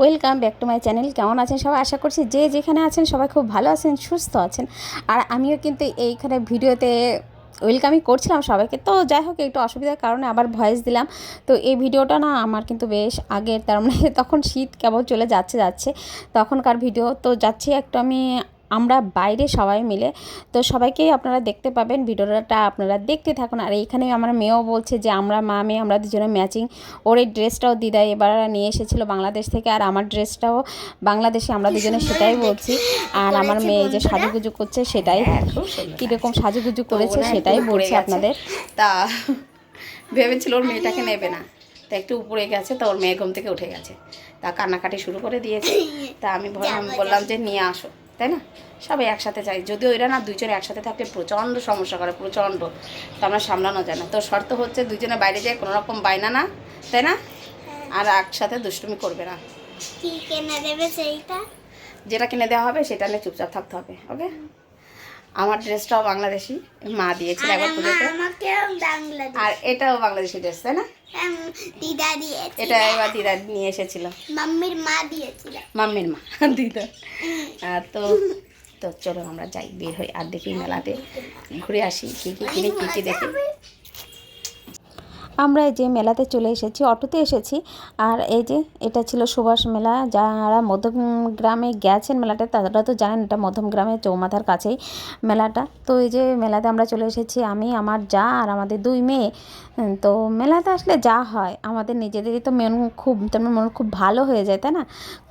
Welcome back to my channel. কেমন আছেন সবাই? আশা করছি যে যেখানে আছেন সবাই খুব ভালো আছেন, সুস্থ আছেন। আর আমিও কিন্তু এইখানে ভিডিওতে ওয়েলকামই করছিলাম সবাইকে। তো যাই হোক, একটু অসুবিধার কারণে আবার ভয়েস দিলাম। তো এই ভিডিওটা না আমার কিন্তু বেশ আগের, তার মানে তখন শীত কেবল চলে যাচ্ছে যাচ্ছে, তখনকার ভিডিও। তো যাচ্ছি একটু আমি আমরা বাইরে সবাই মিলে। তো সবাইকেই আপনারা দেখতে পাবেন ভিডিওটা আপনারা দেখতে থাকুন। আর এইখানে আমার মেয়েও বলছে যে আমরা মা মেয়ে আমরা দুজনে ম্যাচিং ওর এই ড্রেসটাও দিদা এবার নিয়ে এসেছিল বাংলাদেশ থেকে আর আমার ড্রেসটাও বাংলাদেশে আমরা দুজনে সেটাই বলছি। আর আমার মেয়ে যে সাজুগুজু করছে সেটাই কীরকম সাজুগুজু করেছে সেটাই বলছি আপনাদের। তা ভেবেছিল ওর মেয়েটাকে নেবে না। তা একটু উপরে গেছে তা ওর মেয়ে ঘুম থেকে উঠে গেছে। তা কান্নাকাটি শুরু করে দিয়েছে। তা আমি বললাম যে নিয়ে আসো। তাই না? সবাই একসাথে চাই যদিও এরা না দুইজনে একসাথে থাকলে প্রচণ্ড সমস্যা করে প্রচণ্ড। তো আমরা সামলানো যায় না। তো শর্ত হচ্ছে দুজনে বাইরে যায় কোনো রকম বায়না না তাই না? আর একসাথে দুষ্টুমি করবে না। কি কেনা দেবে সেইটা? যেটা কিনে দেওয়া হবে সেটা নিয়ে চুপচাপ থাকতে হবে ওকে? আমার ড্রেসটাও বাংলাদেশি মা দিয়েছিল একবার পুজোতে। আর এটাও বাংলাদেশি ড্রেস তাই না? দিদা দিয়েছে এটা এবার দিদা নিয়ে এসেছিল। মাম্মির মা দিয়েছিল। মাম্মির মা দিদা। আর তো তো চলো আমরা যাই বের হই আর দেখি মেলাতে। ঘুরে আসি কী কী কিনে কী কী দেখি। আমরা এই যে মেলাতে চলে এসেছি, অটোতে এসেছি। আর এই যে এটা ছিল সুভাষ মেলা, যারা মধ্যম গ্রামে গেছেন মেলাটা, তারা তো জানেন এটা মধ্যম গ্রামে চৌমাথার কাছেই মেলাটা। তো এই যে মেলাতে আমরা চলে এসেছি, আমি, আমার যা আর আমাদের দুই মেয়ে। তো মেলাতে আসলে যা হয়, আমাদের নিজেদেরই তো মন খুব তেমন মন খুব ভালো হয়ে যায়, তাই না?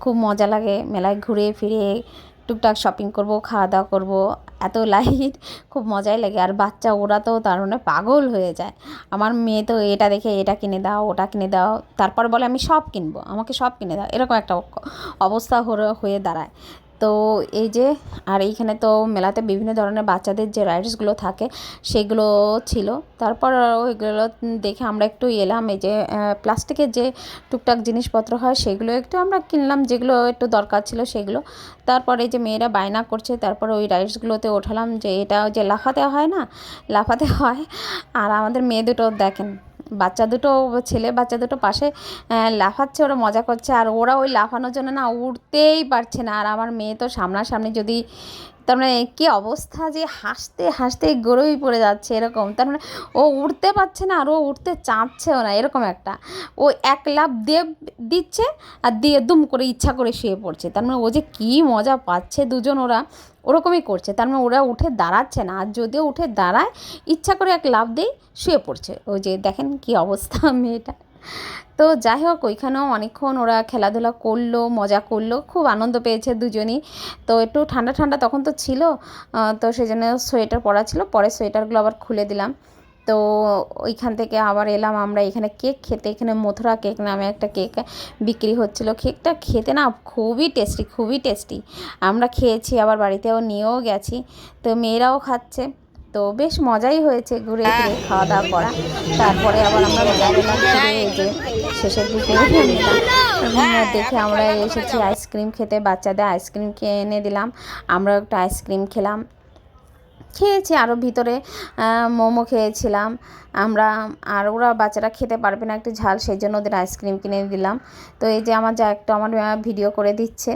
খুব মজা লাগে মেলায় ঘুরে ফিরে। টুকটাক শপিং করব খাওয়া দাওয়া করব। এত লাইট খুব মজাই লাগে। আর বাচ্চা, ওরা তো তার মানে পাগল হয়ে যায়। আমার মেয়ে তো এটা দেখে এটা কিনে দাও, ওটা কিনে দাও। তারপর বলে, আমি সব কিনবো, আমাকে সব কিনে দাও। এরকম একটা অবস্থা হয়ে- দাঁড়ায়। তো এই যে, আর এইখানে তো মেলাতে বিভিন্ন ধরনের বাচ্চাদের যে রাইডসগুলো থাকে, সেগুলো ছিল। তারপর ওইগুলো দেখে আমরা একটু এলাম, এই যে প্লাস্টিকের যে টুকটাক জিনিসপত্র হয়, সেগুলো একটু আমরা কিনলাম, যেগুলো একটু দরকার ছিল সেগুলো। তারপরে এই যে মেয়েরা বায়না করছে, তারপর ওই রাইডসগুলোতে ওঠালাম যে, এটা যে লাফাতে হয় না, লাফাতে হয়। আর আমাদের মেয়ে দুটো দেখেন বাচ্চা দুটো ছেলে, বাচ্চা দুটো পাশে লাফাচ্ছে, ওরা মজা করছে। আর ওরা ওই লাফানোর জন্য না উঠতেই পারছে না। আর আমার মেয়ে তো সামনাসামনি যদি তার মানে কী অবস্থা যে হাসতে হাসতে গড়েই পড়ে যাচ্ছে এরকম। তার মানে ও উঠতে পারছে না আর ও উঠতে চাঁদছেও না, এরকম একটা। ও এক লাফ দিয়ে দিচ্ছে আর দিয়ে দুম করে ইচ্ছা করে শুয়ে পড়ছে। তার মানে ও যে কী মজা পাচ্ছে দুজন ওরা, ওরকমই করছে। তার মানে ওরা উঠে দাঁড়াচ্ছে না, আর যদিও উঠে দাঁড়ায়, ইচ্ছা করে এক লাফ দিয়ে শুয়ে পড়ছে। ও যে দেখেন কি অবস্থা মেয়েটা তো যাই হোক, ওইখানেও অনেকক্ষণ ওরা খেলাধুলা করল, মজা করল, খুব আনন্দ পেয়েছে দুজনই। তো একটু ঠান্ডা ঠান্ডা তখন তো ছিল তো সেই জন্য সোয়েটার পরা ছিল, পরে সোয়েটারগুলো আবার খুলে দিলাম। তো ওইখান থেকে আবার এলাম আমরা এখানে কেক খেতে, এখানে মথুরা কেক নামে একটা কেক বিক্রি হচ্ছিল। কেকটা খেতে না খুবই টেস্টি খুবই টেস্টি। আমরা খেয়েছি, আবার বাড়িতেও নিয়েও গেছি। তো মেয়েরাও খাচ্ছে। তো বেশ মজাই হয়েছে ঘুরে ঘুরে খাওয়া দাওয়া করা। তারপরে আবার আমরা মজা যে শেষের দিকে দেখে আমরা এসেছি আইসক্রিম খেতে। বাচ্চাদের আইসক্রিম খেয়ে এনে দিলাম। আমরাও একটা আইসক্রিম খেলাম। খেয়েছি আরও ভিতরে মোমো খেয়েছিলাম। আমরা, আর ওরা বাচ্চারা খেতে পারবে না, একটু ঝাল সেই জন্য ওদের আইসক্রিম কিনে দিলাম। তো এই যে আমার যা, একটা আমার ভিডিও করে দিচ্ছে।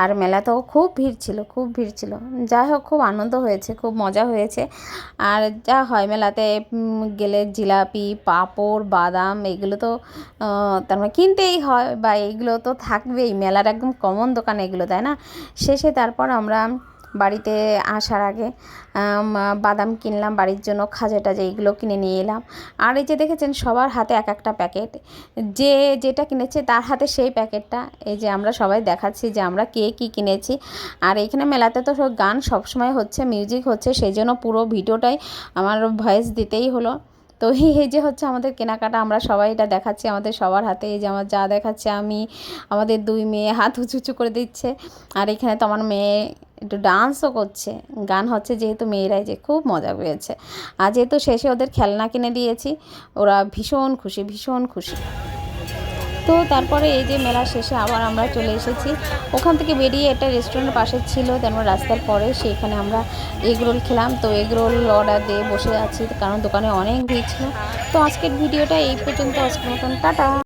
আর মেলাতেও খুব ভিড় ছিল, খুব ভিড় ছিল। যাই হোক, খুব আনন্দ হয়েছে, খুব মজা হয়েছে। আর যা হয় মেলাতে গেলে জিলাপি, পাঁপড়, বাদাম, এগুলো তো তার মানে কিনতেই হয় বা এইগুলো তো থাকবেই। মেলার একদম কমন দোকান এগুলো, তাই না? শেষে তারপর আমরা বাড়িতে আসার আগে বাদাম কিনলাম, বাড়ির জন্য খাজা টাজা এইগুলো কিনে নিয়ে এলাম। আর এই যে দেখেছেন, সবার হাতে এক একটা প্যাকেট। যে যেটা কিনেছে তার হাতে সেই প্যাকেটটা। এই যে আমরা সবাই দেখাচ্ছি যে আমরা কে কী কিনেছি। আর এখানে মেলাতে তো সব গান সবসময় হচ্ছে মিউজিক হচ্ছে, সেই জন্য পুরো ভিডিওটাই আমার ভয়েস দিতেই হলো। তো এই যে হচ্ছে আমাদের কেনাকাটা, আমরা সবাই এটা দেখাচ্ছি আমাদের সবার হাতে। এই যে আমার যা দেখাচ্ছে আমি, আমাদের দুই মেয়ে হাত উঁচু উঁচু করে দিচ্ছে। আর এখানে তো আমার মেয়ে একটু ডান্সও করছে। গান হচ্ছে যেহেতু মেয়েরাই যে খুব মজা পেয়েছে। আর যেহেতু শেষে ওদের খেলনা কিনে দিয়েছি, ওরা ভীষণ খুশি ভীষণ খুশি। তো তারপরে এই যে মেলা শেষে আবার আমরা চলে এসেছি। ওখান থেকে বেরিয়ে একটা রেস্টুরেন্টের পাশে ছিল, তারপর রাস্তার পরে সেইখানে আমরা এগ রোল খেলাম। তো এগ রোল অর্ডার দিয়ে বসে আছি, কারণ দোকানে অনেক ভিড় ছিল। তো আজকের ভিডিওটা এই পর্যন্ত, আজকের মতন, টাটা।